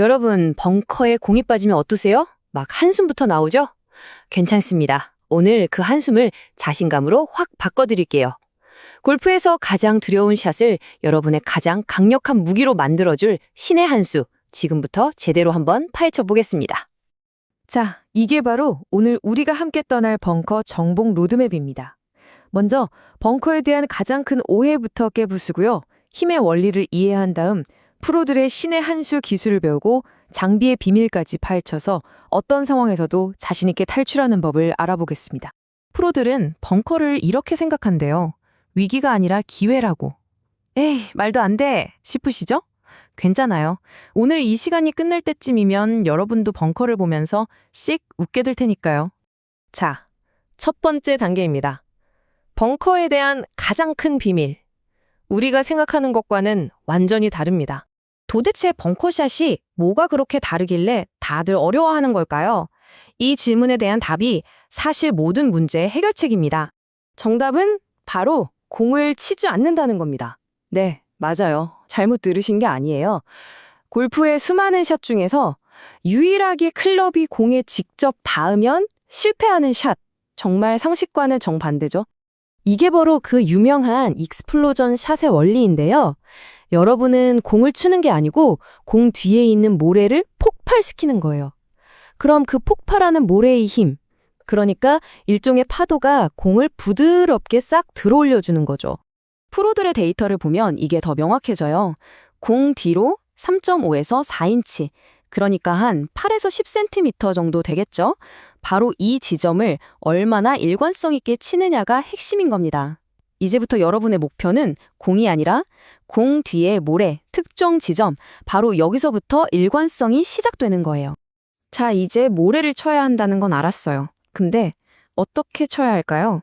여러분, 벙커에 공이 빠지면 어떠세요? 막 한숨부터 나오죠? 괜찮습니다. 오늘 그 한숨을 자신감으로 확 바꿔드릴게요. 골프에서 가장 두려운 샷을 여러분의 가장 강력한 무기로 만들어줄 신의 한 수, 지금부터 제대로 한번 파헤쳐 보겠습니다. 자, 이게 바로 오늘 우리가 함께 떠날 벙커 정복 로드맵입니다. 먼저 벙커에 대한 가장 큰 오해부터 깨부수고요. 힘의 원리를 이해한 다음 프로들의 신의 한 수 기술을 배우고 장비의 비밀까지 파헤쳐서 어떤 상황에서도 자신 있게 탈출하는 법을 알아보겠습니다. 프로들은 벙커를 이렇게 생각한대요. 위기가 아니라 기회라고. 에이, 말도 안 돼. 싶으시죠? 괜찮아요. 오늘 이 시간이 끝날 때쯤이면 여러분도 벙커를 보면서 씩 웃게 될 테니까요. 자, 첫 번째 단계입니다. 벙커에 대한 가장 큰 비밀. 우리가 생각하는 것과는 완전히 다릅니다. 도대체 벙커샷이 뭐가 그렇게 다르길래 다들 어려워하는 걸까요? 이 질문에 대한 답이 사실 모든 문제의 해결책입니다. 정답은 바로 공을 치지 않는다는 겁니다. 네, 맞아요. 잘못 들으신 게 아니에요. 골프의 수많은 샷 중에서 유일하게 클럽이 공에 직접 닿으면 실패하는 샷. 정말 상식과는 정반대죠. 이게 바로 그 유명한 익스플로전 샷의 원리인데요. 여러분은 공을 추는 게 아니고 공 뒤에 있는 모래를 폭발시키는 거예요. 그럼 그 폭발하는 모래의 힘, 그러니까 일종의 파도가 공을 부드럽게 싹 들어올려 주는 거죠. 프로들의 데이터를 보면 이게 더 명확해져요. 공 뒤로 3.5에서 4인치, 그러니까 한 8에서 10cm 정도 되겠죠? 바로 이 지점을 얼마나 일관성 있게 치느냐가 핵심인 겁니다. 이제부터 여러분의 목표는 공이 아니라 공 뒤에 모래, 특정 지점, 바로 여기서부터 일관성이 시작되는 거예요. 자, 이제 모래를 쳐야 한다는 건 알았어요. 근데 어떻게 쳐야 할까요?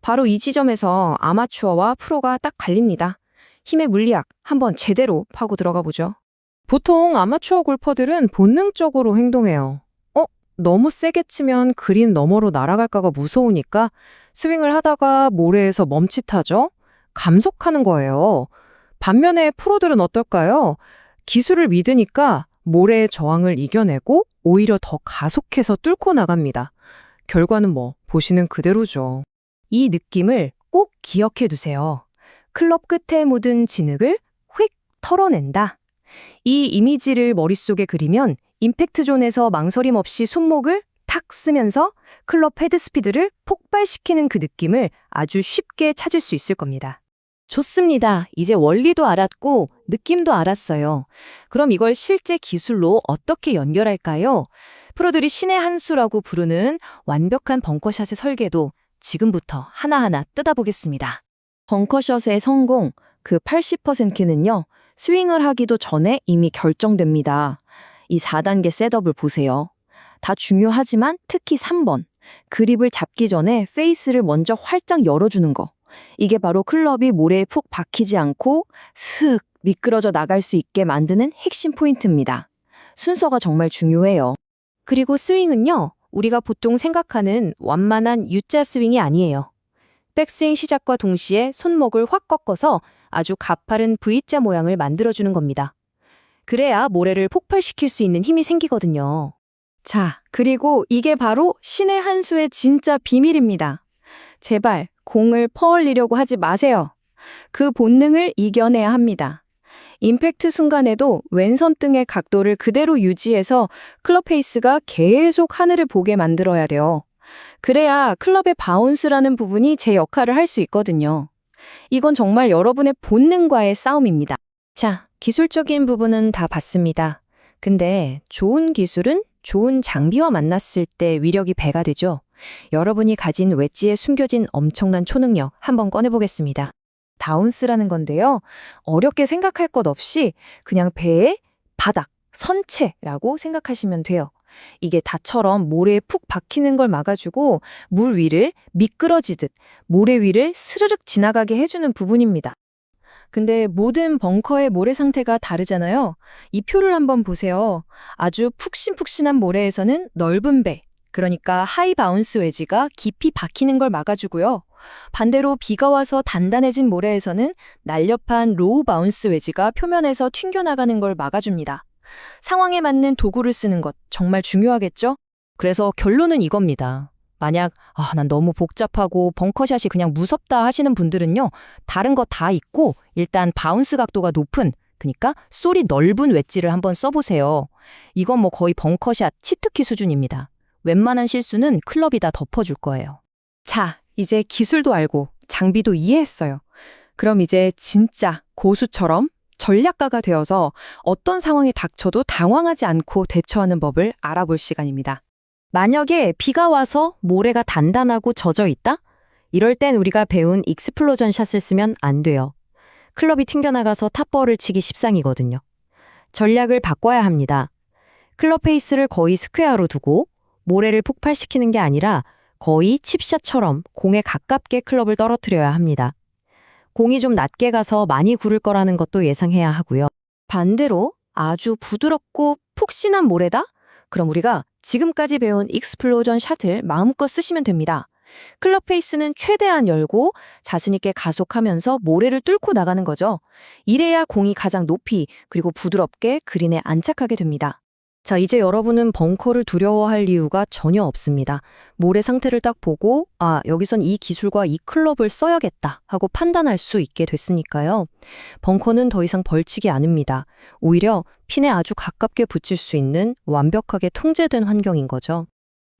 바로 이 지점에서 아마추어와 프로가 딱 갈립니다. 힘의 물리학 한번 제대로 파고 들어가 보죠. 보통 아마추어 골퍼들은 본능적으로 행동해요. 어? 너무 세게 치면 그린 너머로 날아갈까가 무서우니까 스윙을 하다가 모래에서 멈칫하죠? 감속하는 거예요. 반면에 프로들은 어떨까요? 기술을 믿으니까 모래의 저항을 이겨내고 오히려 더 가속해서 뚫고 나갑니다. 결과는 뭐 보시는 그대로죠. 이 느낌을 꼭 기억해 두세요. 클럽 끝에 묻은 진흙을 휙 털어낸다. 이 이미지를 머릿속에 그리면 임팩트 존에서 망설임 없이 손목을 탁 쓰면서 클럽 헤드 스피드를 폭발시키는 그 느낌을 아주 쉽게 찾을 수 있을 겁니다. 좋습니다. 이제 원리도 알았고 느낌도 알았어요. 그럼 이걸 실제 기술로 어떻게 연결할까요? 프로들이 신의 한 수라고 부르는 완벽한 벙커샷의 설계도 지금부터 하나하나 뜯어보겠습니다. 벙커샷의 성공, 그 80%는요, 스윙을 하기도 전에 이미 결정됩니다. 이 4단계 셋업을 보세요. 다 중요하지만 특히 3번. 그립을 잡기 전에 페이스를 먼저 활짝 열어주는 거. 이게 바로 클럽이 모래에 푹 박히지 않고 슥 미끄러져 나갈 수 있게 만드는 핵심 포인트입니다. 순서가 정말 중요해요. 그리고 스윙은요, 우리가 보통 생각하는 완만한 U자 스윙이 아니에요. 백스윙 시작과 동시에 손목을 확 꺾어서 아주 가파른 V자 모양을 만들어주는 겁니다. 그래야 모래를 폭발시킬 수 있는 힘이 생기거든요. 자, 그리고 이게 바로 신의 한 수의 진짜 비밀입니다. 제발 공을 퍼올리려고 하지 마세요. 그 본능을 이겨내야 합니다. 임팩트 순간에도 왼손 등의 각도를 그대로 유지해서 클럽 페이스가 계속 하늘을 보게 만들어야 돼요. 그래야 클럽의 바운스라는 부분이 제 역할을 할 수 있거든요. 이건 정말 여러분의 본능과의 싸움입니다. 자, 기술적인 부분은 다 봤습니다. 근데 좋은 기술은 좋은 장비와 만났을 때 위력이 배가 되죠. 여러분이 가진 웨지에 숨겨진 엄청난 초능력 한번 꺼내보겠습니다. 다운스라는 건데요. 어렵게 생각할 것 없이 그냥 배의 바닥, 선체라고 생각하시면 돼요. 이게 다처럼 모래에 푹 박히는 걸 막아주고 물 위를 미끄러지듯 모래 위를 스르륵 지나가게 해주는 부분입니다. 근데 모든 벙커의 모래 상태가 다르잖아요. 이 표를 한번 보세요. 아주 푹신푹신한 모래에서는 넓은 배, 그러니까 하이 바운스 웨지가 깊이 박히는 걸 막아주고요. 반대로 비가 와서 단단해진 모래에서는 날렵한 로우 바운스 웨지가 표면에서 튕겨나가는 걸 막아줍니다. 상황에 맞는 도구를 쓰는 것 정말 중요하겠죠? 그래서 결론은 이겁니다. 만약 아, 난 너무 복잡하고 벙커샷이 그냥 무섭다 하시는 분들은요. 다른 거 다 있고 일단 바운스 각도가 높은 그러니까 쏠이 넓은 웨지를 한번 써보세요. 이건 뭐 거의 벙커샷 치트키 수준입니다. 웬만한 실수는 클럽이 다 덮어줄 거예요. 자, 이제 기술도 알고 장비도 이해했어요. 그럼 이제 진짜 고수처럼 전략가가 되어서 어떤 상황이 닥쳐도 당황하지 않고 대처하는 법을 알아볼 시간입니다. 만약에 비가 와서 모래가 단단하고 젖어 있다? 이럴 땐 우리가 배운 익스플로전 샷을 쓰면 안 돼요. 클럽이 튕겨나가서 탑볼을 치기 십상이거든요. 전략을 바꿔야 합니다. 클럽 페이스를 거의 스퀘어로 두고 모래를 폭발시키는 게 아니라 거의 칩샷처럼 공에 가깝게 클럽을 떨어뜨려야 합니다. 공이 좀 낮게 가서 많이 구를 거라는 것도 예상해야 하고요. 반대로 아주 부드럽고 푹신한 모래다? 그럼 우리가 지금까지 배운 익스플로전 샷을 마음껏 쓰시면 됩니다. 클럽 페이스는 최대한 열고 자신있게 가속하면서 모래를 뚫고 나가는 거죠. 이래야 공이 가장 높이 그리고 부드럽게 그린에 안착하게 됩니다. 자, 이제 여러분은 벙커를 두려워할 이유가 전혀 없습니다. 모래 상태를 딱 보고, 아, 여기선 이 기술과 이 클럽을 써야겠다 하고 판단할 수 있게 됐으니까요. 벙커는 더 이상 벌치기 않습니다. 오히려 핀에 아주 가깝게 붙일 수 있는 완벽하게 통제된 환경인 거죠.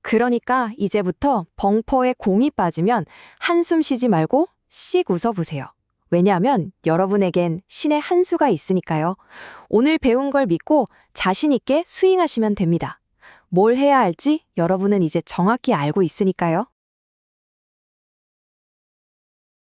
그러니까 이제부터 벙퍼에 공이 빠지면 한숨 쉬지 말고 씩 웃어보세요. 왜냐하면 여러분에겐 신의 한 수가 있으니까요. 오늘 배운 걸 믿고 자신 있게 스윙하시면 됩니다. 뭘 해야 할지 여러분은 이제 정확히 알고 있으니까요.